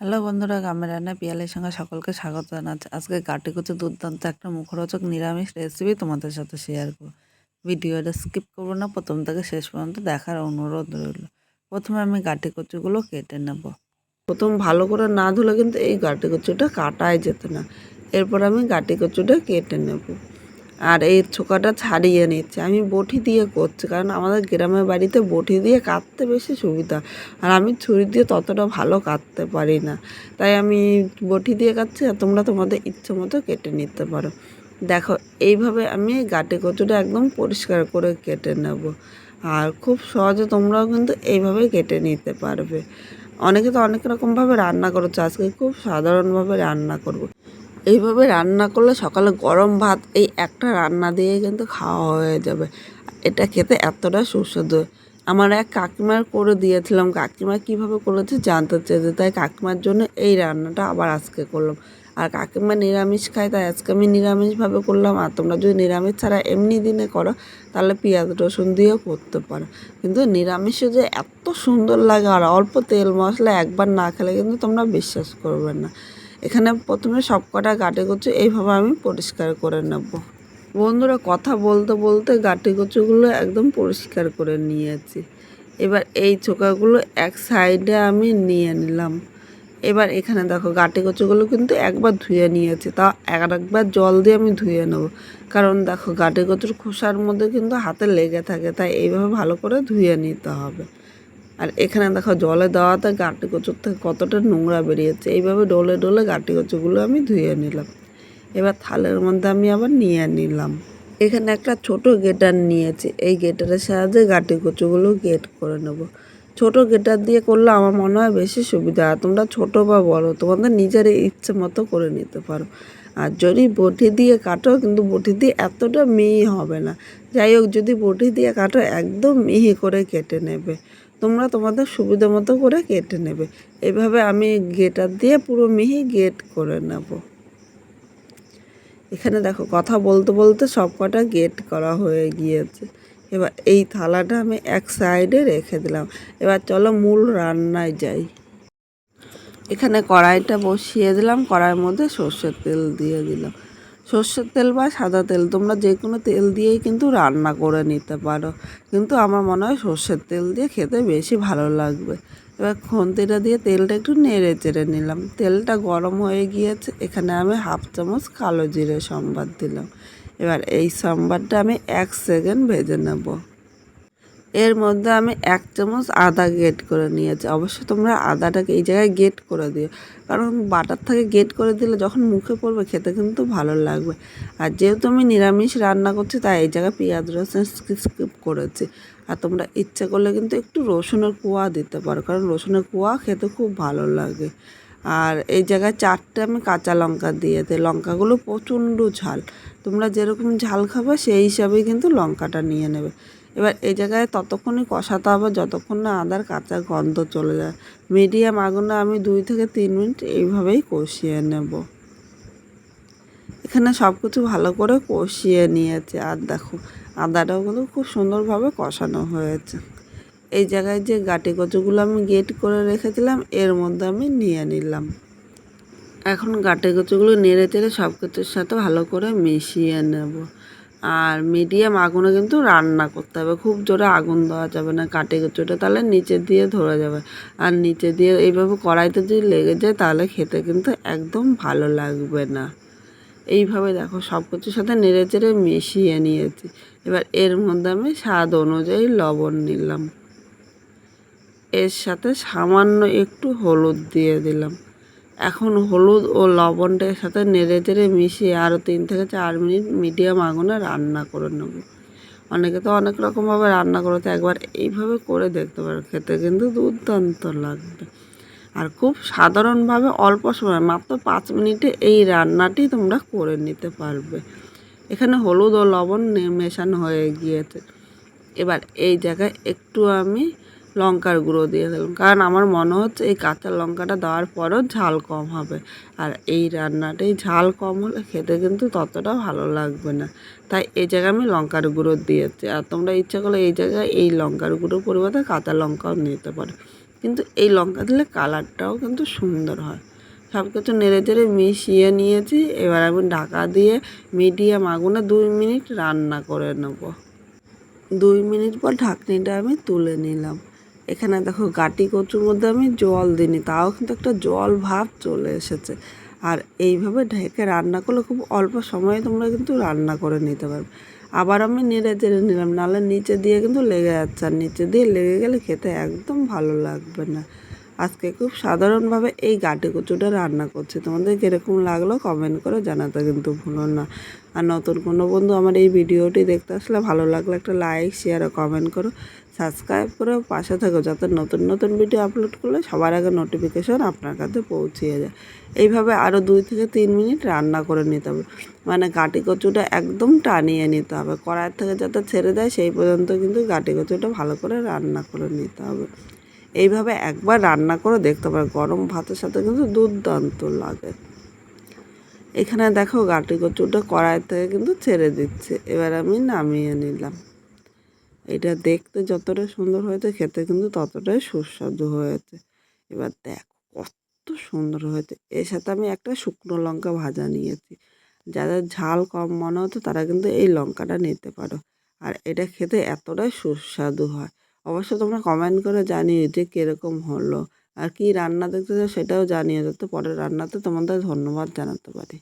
Hello বন্ধুরা, গ্রামের রান্না পিয়ালের সঙ্গে সকলকে স্বাগত জানাচ্ছি। আজকে গাটি কুচু দুর্দান্ত একটা মুখরোচক নিরামিষ রেসিপি তোমাদের সাথে শেয়ার করব। ভিডিওটা স্কিপ করব না, প্রথম থেকে শেষ পর্যন্ত দেখার অনুরোধ রইল। প্রথমে আমি গাটি কচুগুলো কেটে নেব। প্রথম ভালো করে না ধুলে কিন্তু এই গাটি কচুটা কাটাই যেত না। এরপর আমি গাটি কচুটা কেটে নেব। আর এই ছোকাটা ছাড়িয়ে নিচ্ছে। আমি বটি দিয়ে করছি, কারণ আমাদের গ্রামের বাড়িতে বটি দিয়ে কাটতে বেশি সুবিধা। আর আমি ছুরি দিয়ে ততটা ভালো কাটতে পারি না। তাই আমি বটি দিয়ে কাটছি আর তোমরা তোমাদের ইচ্ছে মতো কেটে নিতে পারো। দেখো, এইভাবে আমি গাটে কচুটা একদম পরিষ্কার করে কেটে নেব। আর খুব সহজে তোমরাও কিন্তু এইভাবে কেটে নিতে পারবে। অনেকে তো অনেক রকমভাবে রান্না করেছে, আজকে খুব সাধারণভাবে রান্না করব। এইভাবে রান্না করলে সকালে গরম ভাত, এই একটা রান্না দিয়ে কিন্তু খাওয়া হয়ে যাবে। এটা খেতে এতটা সুস্বাদু। আমার এক কাকিমার করে দিয়েছিলাম। কাকিমা কীভাবে করেছে জানতে চেয়েছে, তাই কাকিমার জন্য এই রান্নাটা আবার আজকে করলাম। আর কাকিমা নিরামিষ খায়, তাই আজকে আমি নিরামিষভাবে করলাম। আর তোমরা যদি নিরামিষ ছাড়া এমনি দিনে করো, তাহলে পেঁয়াজ, রসুন দিয়েও করতে পারো। কিন্তু নিরামিষে যে এত সুন্দর লাগে, আর অল্প তেল মশলা একবার না খেলে কিন্তু তোমরা বিশ্বাস করবে না। এখানে প্রথমে সব কটা গাটে কচু এইভাবে আমি পরিষ্কার করে নেব। বন্ধুরা, কথা বলতে বলতে গাটে কচুগুলো একদম পরিষ্কার করে নিয়েছি। এবার এই চোকাগুলো এক সাইডে আমি নিয়ে নিলাম। এবার এখানে দেখো গাটে কচুগুলো কিন্তু একবার ধুয়ে নিয়েছি। তা এক একবার জল দিয়ে আমি ধুয়ে নেব। কারণ দেখো গাটে কচুর খোসার মধ্যে কিন্তু হাতে লেগে থাকে, তাই এইভাবে ভালো করে ধুয়ে নিতে হবে। আর এখানে দেখো জলে দেওয়াতে গাঁটি কচুর থেকে কতটা নোংরা বেরিয়েছে। এইভাবে ডলে ডলে গাঁটি কচুগুলো আমি ধুয়ে নিলাম। এবার থালের মধ্যে আমি আবার নিয়ে নিলাম। এখানে একটা ছোট গেটার নিয়েছি। এই গেটারের সাহায্যে গাঁটি কচুগুলো গেট করে নেব। ছোট গেটার দিয়ে করলে আমার মনে হয় বেশি সুবিধা আর তোমরা ছোট বা বড়, তোমাদের নিজের ইচ্ছে মতো করে নিতে পারো। আর যদি বটি দিয়ে কাটো, কিন্তু বটি দিয়ে এতটা মিহি হবে না। যাই হোক, যদি বটি দিয়ে কাটো, একদম মিহি করে কেটে নেবে। তোমরা তোমাদের সুবিধা মতো করে কেটে নেবে। এভাবে আমি গেটার দিয়ে পুরো মিহি গেট করে নেব। এখানে দেখো, কথা বলতে বলতে সব কটা গেট করা হয়ে গিয়েছে। এবার এই থালাটা আমি এক সাইডে রেখে দিলাম। এবার চলো মূল রান্নায় যাই। এখানে কড়াইটা বসিয়ে দিলাম, কড়াইয়ের মধ্যে সর্ষের তেল দিয়ে দিলাম। সর্ষের তেল বা সাদা তেল, তোমরা যে কোনো তেল দিয়েই কিন্তু রান্না করে নিতে পারো। কিন্তু আমার মনে হয় সর্ষের তেল দিয়ে খেতে বেশি ভালো লাগবে। এবার খন্তিটা দিয়ে তেলটা একটু নেড়ে চেড়ে নিলাম। তেলটা গরম হয়ে গিয়েছে, এখানে আমি হাফ চামচ কালো জিরে সম্বাদ দিলাম। এবার এই সম্বাদটা আমি এক সেকেন্ড ভেজে নেব। এর মধ্যে আমি এক চামচ আদা গেট করে নিয়েছি। অবশ্যই তোমরা আদাটাকে এই জায়গায় গেট করে দিও। কারণ বাটার থেকে গেট করে দিলে যখন মুখে পড়বে খেতে কিন্তু ভালো লাগবে। আর যেহেতু আমি নিরামিষ রান্না করছি, তাই এই জায়গায় পেঁয়াজ রসুন স্কিপ করেছি। আর তোমরা ইচ্ছে করলে কিন্তু একটু রসুনের কুয়া দিতে পারো, কারণ রসুনের কুয়া খেতে খুব ভালো লাগে। আর এই জায়গায় চারটে আমি কাঁচা লঙ্কা দিয়ে দিয়েছি লঙ্কাগুলো প্রচণ্ড ঝাল। তোমরা যেরকম ঝাল খাবে সেই হিসাবেই কিন্তু লঙ্কাটা নিয়ে নেবে। এবার এই জায়গায় ততক্ষণই কষাতে হবে, যতক্ষণ না আদার কাঁচা গন্ধ চলে যায়। মিডিয়াম আগুনে আমি দুই থেকে তিন মিনিট এইভাবেই কষিয়ে নেব। এখানে সব কিছু ভালো করে কষিয়ে নিয়েছে। আর দেখো, আদাটাও কিন্তু খুব সুন্দরভাবে কষানো হয়েছে। এই জায়গায় যে গাটি কচুগুলো আমি গেট করে রেখেছিলাম, এর মধ্যে আমি নিয়ে নিলাম। এখন গাটি কচুগুলো নেড়ে চেড়ে সব কিছুর সাথে ভালো করে মিশিয়ে নেব। আর মিডিয়াম আগুনে কিন্তু রান্না করতে হবে। খুব জোরে আগুন দেওয়া যাবে না কাটে কুচুটা তাহলে নিচে দিয়ে ধরে যাবে। আর নিচে দিয়ে এইভাবে কড়াইতে যদি লেগে যায় তাহলে খেতে কিন্তু একদম ভালো লাগবে না। এইভাবে দেখো সব কিছুর সাথে নেড়ে চেড়ে মিশিয়ে নিয়েছি। এবার এর মধ্যে আমি স্বাদ অনুযায়ী লবণ নিলাম। এর সাথে সামান্য একটু হলুদ দিয়ে দিলাম। এখন হলুদ ও লবণটার সাথে নেড়ে চেড়ে মিশিয়ে আরও তিন থেকে চার মিনিট মিডিয়াম আগুনে রান্না করে নেব। অনেকে তো অনেক রকমভাবে রান্না করে তো একবার এইভাবে করে দেখতে পারো, খেতে কিন্তু দুর্দান্ত লাগবে। আর খুব সাধারণভাবে অল্প সময়, মাত্র পাঁচ মিনিটে এই রান্নাটি তোমরা করে নিতে পারবে। এখানে হলুদ ও লবণ মেশানো হয়ে গিয়েছে। এবার এই জায়গায় একটু আমি লঙ্কার গুঁড়ো দিয়ে দিলাম। কারণ আমার মনে হচ্ছে এই কাঁচা লঙ্কাটা দেওয়ার পরও ঝাল কম হবে। আর এই রান্নাটাই ঝাল কম হলে খেতে কিন্তু ততটা ভালো লাগবে না। তাই এই জায়গায় আমি লঙ্কার গুঁড়ো দিয়েছি। আর তোমরা ইচ্ছা করলে এই জায়গায় এই লঙ্কার গুঁড়ো পরিবর্তে কাঁচা লঙ্কাও নিতে পারো। কিন্তু এই লঙ্কা দিলে কালারটাও কিন্তু সুন্দর হয়। সব কিছু নেড়ে চেড়ে মিশিয়ে নিয়েছি। এবার আমি ঢাকা দিয়ে মিডিয়াম আগুনে দুই মিনিট রান্না করে নেব। দুই মিনিট পর ঢাকনিটা আমি তুলে নিলাম। এখানে দেখো গাটি কচুর মধ্যে আমি জল দিইনি, তাও কিন্তু একটা জল ভাব চলে এসেছে। আর এইভাবে ঢেকে রান্না করলে খুব অল্প সময়ে তোমরা কিন্তু রান্না করে নিতে পারবে। আবার আমি নেড়ে চেড়ে নিলাম, নাহলে নিচে দিয়ে কিন্তু লেগে যাচ্ছে, আর নিচে দিয়ে লেগে গেলে খেতে একদম ভালো লাগবে না। আজকে খুব সাধারণভাবে এই গাটি কচুটা রান্না করছি। তোমাদের কীরকম লাগল কমেন্ট করে জানাতে কিন্তু ভুলো না। আর নতুন কোনো বন্ধু আমার এই ভিডিওটি দেখতে আসলে ভালো লাগলে একটা লাইক শেয়ার ও কমেন্ট করো। সাবস্ক্রাইব করে পাশে থাকো যাতে নতুন নতুন ভিডিও আপলোড করলে সবার আগে নোটিফিকেশন আপনার কাছে পৌঁছিয়ে যায়। এইভাবে আরও দুই থেকে তিন মিনিট রান্না করে নিতে হবে। মানে গাটি কচুটা একদম টানিয়ে নিতে হবে। কড়াই থেকে যাতে ছেড়ে দেয় সেই পর্যন্ত কিন্তু গাটি কচুটা ভালো করে রান্না করে নিতে হবে। এইভাবে একবার রান্না করে দেখতে পারে গরম ভাতের সাথে কিন্তু দুর্দান্ত লাগে। এখানে দেখো গাটি কচুটা কড়াই থেকে কিন্তু ছেড়ে দিচ্ছে। এবার আমি নামিয়ে নিলাম। এটা দেখতে যতটা সুন্দর হয়েছে, খেতে কিন্তু ততটাই সুস্বাদু হয়েছে। এবার দেখ কত সুন্দর হয়েছে। এর সাথে আমি একটা শুকনো লঙ্কা ভাজা নিয়েছি। যাদের ঝাল কম মনে হতো তারা কিন্তু এই লঙ্কাটা নিতে পারো। আর এটা খেতে এতটাই সুস্বাদু হয়। অবশ্য তোমরা কমেন্ট করে জানিয়ে যে কীরকম হলো। আর কি রান্না দেখতে চাও সেটাও জানিয়ে যাতে পরের রান্নাতে তোমাদের ধন্যবাদ জানাতে পারি।